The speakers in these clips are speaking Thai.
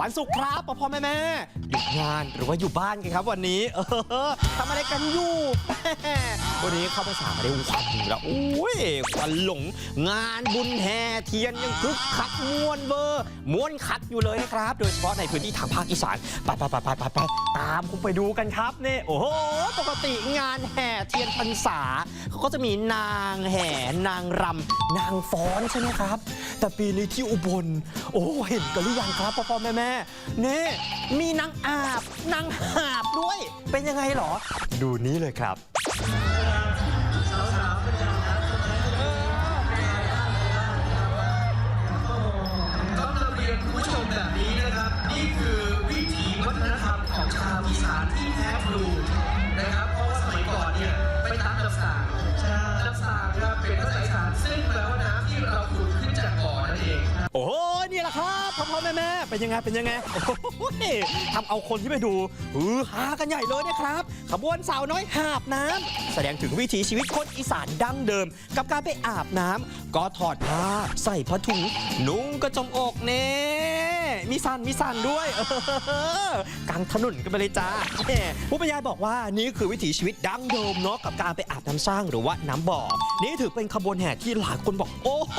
วันศุกร์ครับพ่อพ่อแม่แม่หยุดงานหรือว่าอยู่บ้านกันครับ วันนี้ เออทำอะไรกันอยู่แม่วันนี้เข้าภาษามาได้ควันแล้วโอ้ยควันหลง งานบุญแห่เทียนยังคึกคักมวนเบอร์มวนคักอยู่เลยนะครับ โดยเฉพาะในพื้นที่ทางภาคอีสานไปไปไปไปไปไปตามผมไปดูกันครับเนี่ยโอ้โหปกติงานแห่เทียนพรรษาเขาก็จะมีนางแห่นางรำนางฟ้อนใช่ไหมครับ แต่ปีนี้ที่อุบลโอ้เห็นกันหรือยังครับพ่อพ่อแม่แม่นี่มีนางอาบนางหาบด้วย เป็นยังไงเหรอ ดูนี้เลยครับ เป็นยังไงเป็นยังไงโอ้โหทำเอาคนที่ไปดูฮือฮากันใหญ่เลยนะครับ ขบวนสาวน้อยหาบน้ำแสดงถึงวิถีชีวิตคนอีสานดั้งเดิม กับการไปอาบน้ำก็ถอดผ้าใส่ผ้าถุงนุ่งกระจมอกเน่ มีสันมีสันด้วยกลางถนนกันไปเลยจ้าผู้บรรยายบอกว่านี่คือวิถีชีวิตดั้งเดิมเนาะกับการไปอาบน้ำสร้างหรือว่าน้ำบ่อ นี่ถือเป็นขบวนแห่ที่หลายคนบอก โอ้โห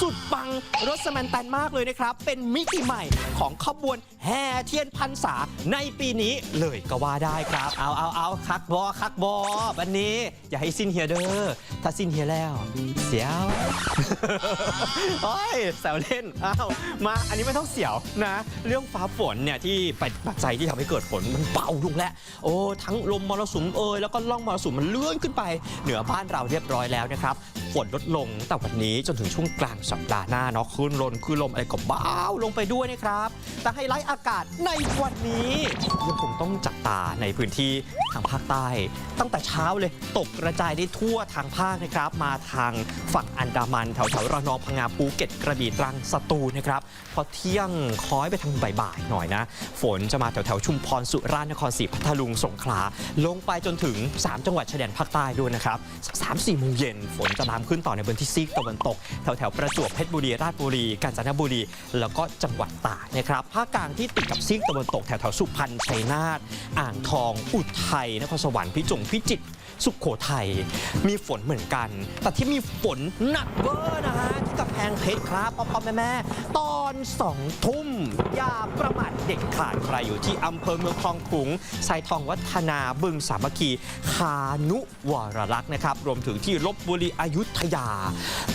สุดปังรถสแมนแตนมากเลยนะครับ เป็นมิติใหม่ของขบวนแห่เทียนพรรษาในปีนี้เลยก็ว่าได้ครับ เอาเอาเอาคักบอคักบอวันนี้ อย่าให้สิ้นเฮียเด้อถ้าสิ้นเฮียแล้ว เสียวโอ้ยแซวเล่นอ้าวมาอันนี้ไม่ต้องเสียวนะเรื่องฟ้าฝนเนี่ยที่เป็นปัจจัยที่ทำให้เกิดฝนมันเบาลงแล้วโอ้ทั้งลมมรสุมเอ่ยแล้วก็ล่องมรสุมมันเลื่อนขึ้นไปเหนือบ้านเราเรียบร้อยแล้วนะครับฝนลดลงแต่วันนี้จนถึงช่วงกลางสัปดาห์หน้าเนาะคลื่นลมคลื่นลมอะไรก็เบาลงไปด้วยนะครับ แต่ไฮไลท์อากาศในวันนี้ยังคงต้องจับตาในพื้นที่ทางภาคใต้ ตั้งแต่เช้าเลยตกกระจายได้ทั่วทางภาคนะครับ มาทางฝั่งอันดามันแถวแถวๆระนองพังงาภูเก็ตกระบี่ตรังสตูลนะครับพอเที่ยงคล้อยไปทางบ่ายๆหน่อยนะ ฝนจะมาแถวแถวๆชุมพรสุราษฎร์นครศรีพัทลุงสงขลาลงไปจนถึง 3 จังหวัดชายแดนภาคใต้ด้วยนะครับสักสามสี่โมงเย็นฝนจะลามขึ้นต่อในพื้นที่ซีกตะวันตก แถวแถวประจวบเพชรบุรีราชบุรี กาญจนบุรี แล้วก็จังหวัดตากนะครับภาคกลางที่ติดกับซีกตะวันตกแถวแถวสุพรรณชัยนาทอ่างทอง อุทัยนครสวรรค์พิจงพิจิตรสุขโขทัยมีฝนเหมือนกัน แต่ที่มีฝนหนักเวอร์นะฮะที่กำแพงเพชรครับพ่อพ่อแม่แม่ตอนสองทุ่มอย่าประมาทเด็กขาดใครอยู่ที่อำเภอเมืองคลองขลุงไซทองวัฒนาบึงสามัคคีคานุวรลักษ์นะครับ รวมถึงที่ลบบุรีอายุธยา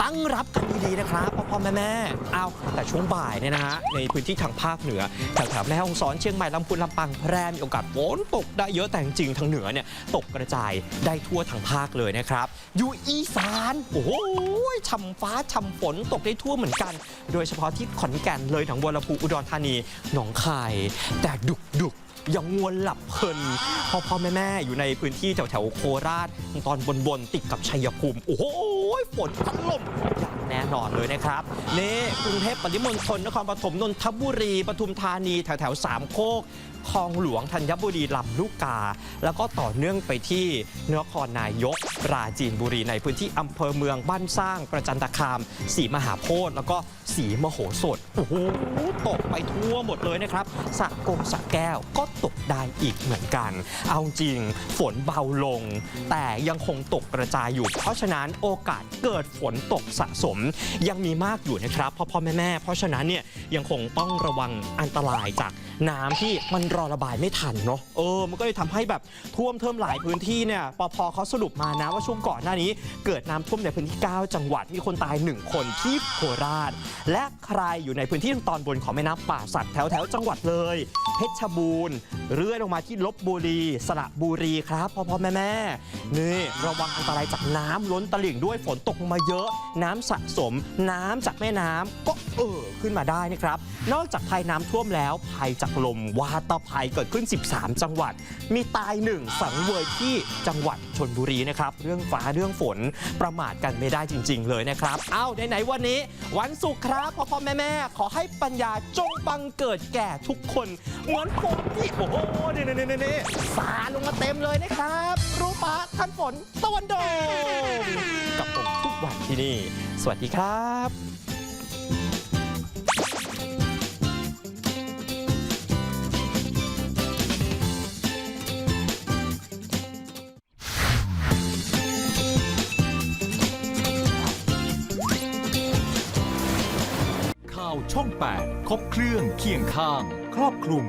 ตั้งรับกันดีๆนะครับพ่อพ่อแม่แม่เอาแต่ช่วงบ่ายเนี่ยนะฮะในพื้นที่ทางภาคเหนือแถวๆแม่ฮ่องสอนเชียงใหม่ลำพูนลำปางแพร่มีโอกาสฝนตกได้เยอะแต่จริงทางเหนือเนี่ยตกกระจายได้ทั่วทางภาคเลยนะครับ อยู่อีสานโอ้โหช่ำฟ้าช่ำฝนตกได้ทั่วเหมือนกัน โดยเฉพาะที่ขอนแก่นเลยทั้งบัวลำพูอุดรธานีหนองคาย แต่ดุกดุก ยังงวนหลับเพลินพ่อพ่อแม่แม่อยู่ในพื้นที่แถวแถวโคราช ตอนบนบนติดกับชัยภูมิ โอ้โหฝนถล่มอย่างแน่นอนเลยนะครับนี่กรุงเทพปริมณฑลนครปฐมนนทบุรีปทุมธานีแถวแถวสามโคก คลองหลวงธัญบุรีลำลูกกา แล้วก็ต่อเนื่องไปที่นครนายกปราจีนบุรีในพื้นที่อำเภอเมืองบ้านสร้างประจันตคามศรีมหาโพธิ์แล้วก็ศรีมโหสถโอ้โหตกไปทั่วหมดเลยนะครับสะกงสะแก้วก็ตกได้อีกเหมือนกัน เอาจริงฝนเบาลง แต่ยังคงตกกระจายอยู่ เพราะฉะนั้นโอกาสเกิดฝนตกสะสม ยังมีมากอยู่นะครับพ่อพ่อแม่แม่เพราะฉะนั้นเนี่ยยังคงต้องระวังอันตรายจากน้ำที่มันรอระบายไม่ทันเนาะเออมันก็เลยทำให้แบบท่วมเทิมหลายพื้นที่เนี่ยปพเขาสรุปมานะว่าช่วงก่อนหน้านี้ เกิดน้ำท่วมในพื้นที่ 9 จังหวัดมีคนตาย 1 คนที่โคราช และใครอยู่ในพื้นที่ทางตอนบนของแม่น้ำป่าสักแถวแถวๆจังหวัดเลย เพชรบูรณ์เรื่อยลงมาที่ลบบุรี สระบุรีครับพ่อพ่อแม่แม่นี่ระวังอันตรายจากน้ำล้นตลิ่งด้วยฝนตกมาเยอะ น้ำสะสม น้ำจากแม่น้ำก็เออขึ้นมาได้นะครับ นอกจากภัยน้ำท่วมแล้วภัยจากลมวาตภัยเกิดขึ้น 13 จังหวัด มีตายหนึ่งสังเวยที่จังหวัดชนบุรีนะครับ เรื่องฟ้าเรื่องฝนประมาทกันไม่ได้จริง ๆ เลยนะครับ เอ้าไหนๆวันนี้ วันศุกร์ครับพ่อพ่อแม่แม่ขอให้ปัญญาจงบังเกิดแก่ทุกคนเหมือนผมที่โอ้โหนี่นี่นี่นี่สาลงมาเต็มเลยนะครับ รู้ปะท่านฝนตะวันโดกับผมทุกวันที่นี่ สวัสดีครับ ช่อง 8 ครบเครื่องเคียงข้าง ครอบคลุม